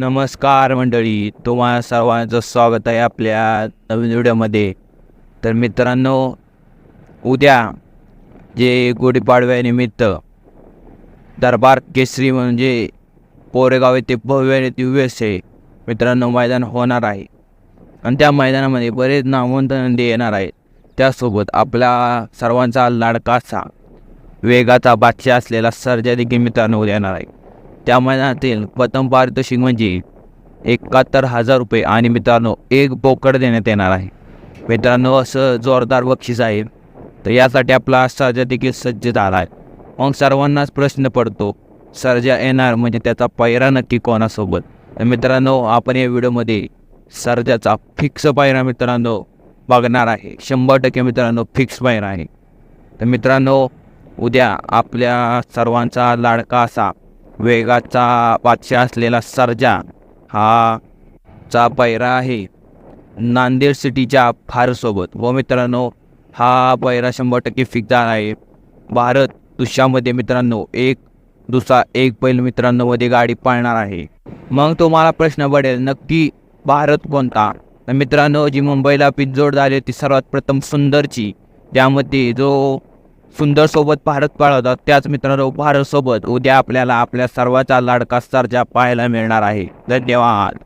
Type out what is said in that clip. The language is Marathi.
नमस्कार मंडळी तुम्हाला सर्वांचं स्वागत आहे आपल्या नवीन व्हिडिओमध्ये. तर मित्रांनो उद्या जे गुढीपाडव्यानिमित्त दरबार केसरी म्हणजे कोरेगाव येथे भव्य आणि दिव्य असे मित्रांनो मैदान होणार आहे. आणि त्या मैदानामध्ये बरेच नामवंत नंदी येणार आहेत. त्यासोबत आपला सर्वांचा लाडकाचा वेगाचा बादशाह असलेला सर्जा देखील मित्रांनो उद्या येणार आहे. त्या महिन्यातील प्रथम पारितोषिक म्हणजे एकाहत्तर हजार रुपये. आणि मित्रांनो एक बोकड देण्यात येणार आहे. मित्रांनो असं जोरदार बक्षीस आहे. तर यासाठी आपला सर्जा देखील सज्ज झाला आहे. मग सर्वांनाच प्रश्न पडतो सर्जा येणार म्हणजे त्याचा पायरा नक्की कोणासोबत? तर मित्रांनो आपण या व्हिडिओमध्ये सर्जाचा फिक्स पायरा मित्रांनो बघणार आहे. शंभर टक्के मित्रांनो फिक्स पायरा आहे. तर मित्रांनो उद्या आपल्या सर्वांचा लाडका असा वेगाचा बादशाह असलेला सर्जा हा चा पैरा आहे. नांदेड सिटीच्या फारसोबत. व मित्रांनो हा पैरा शंभर टक्के फिकदार आहे. भारत दुसऱ्यामध्ये मित्रांनो एक दुसरा एक बैल मित्रांनो मध्ये गाडी पाळणार आहे. मग तुम्हाला प्रश्न पडेल नक्की भारत कोणता? तर मित्रांनो जी मुंबईला पिंजोड झाली ती सर्वात प्रथम सुंदरची. त्यामध्ये जो सुंदर सोबत भारत पाळत त्याच मित्रांनो भारत सोबत उद्या आपल्याला आपल्या सर्वाचा लाडका सर्जा पाहायला मिळणार आहे. धन्यवाद.